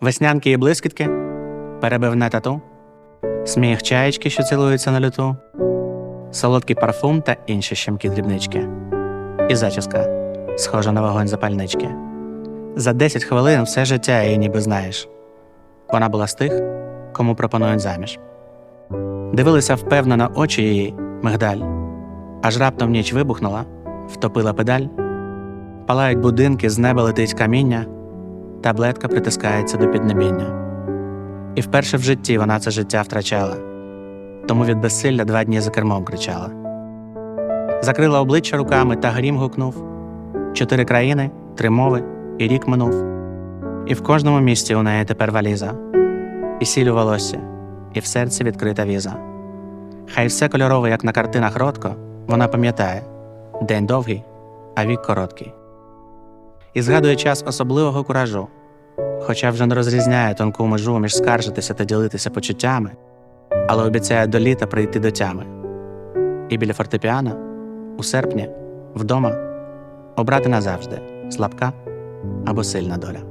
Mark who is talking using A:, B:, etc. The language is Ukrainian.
A: Веснянки і блискітки, перебивне тату, сміх чаєчки, що цілуються на люту, солодкий парфум та інші щемкі дрібнички. І зачіска, схожа на вогонь запальнички. За 10 хвилин все життя її ніби знаєш. Вона була з тих, кому пропонують заміж. Дивилися впевнено очі її, мигдаль, аж раптом ніч вибухнула, втопила педаль, палають будинки, з неба летить каміння, таблетка притискається до піднебіння. І вперше в житті вона це життя втрачала, тому від безсилля два дні за кермом кричала. Закрила обличчя руками та грім гукнув чотири країни, три мови, і рік минув. І в кожному місті у неї тепер валіза, і сіль у волосся, і в серці відкрита віза. Хай все кольорове, як на картинах ротко, вона пам'ятає день довгий, а вік короткий. І згадує час особливого куражу, хоча вже не розрізняє тонку межу між скаржитися та ділитися почуттями, але обіцяє до літа прийти до тями. І біля фортепіано, у серпні, вдома, обрати назавжди слабка або сильна доля.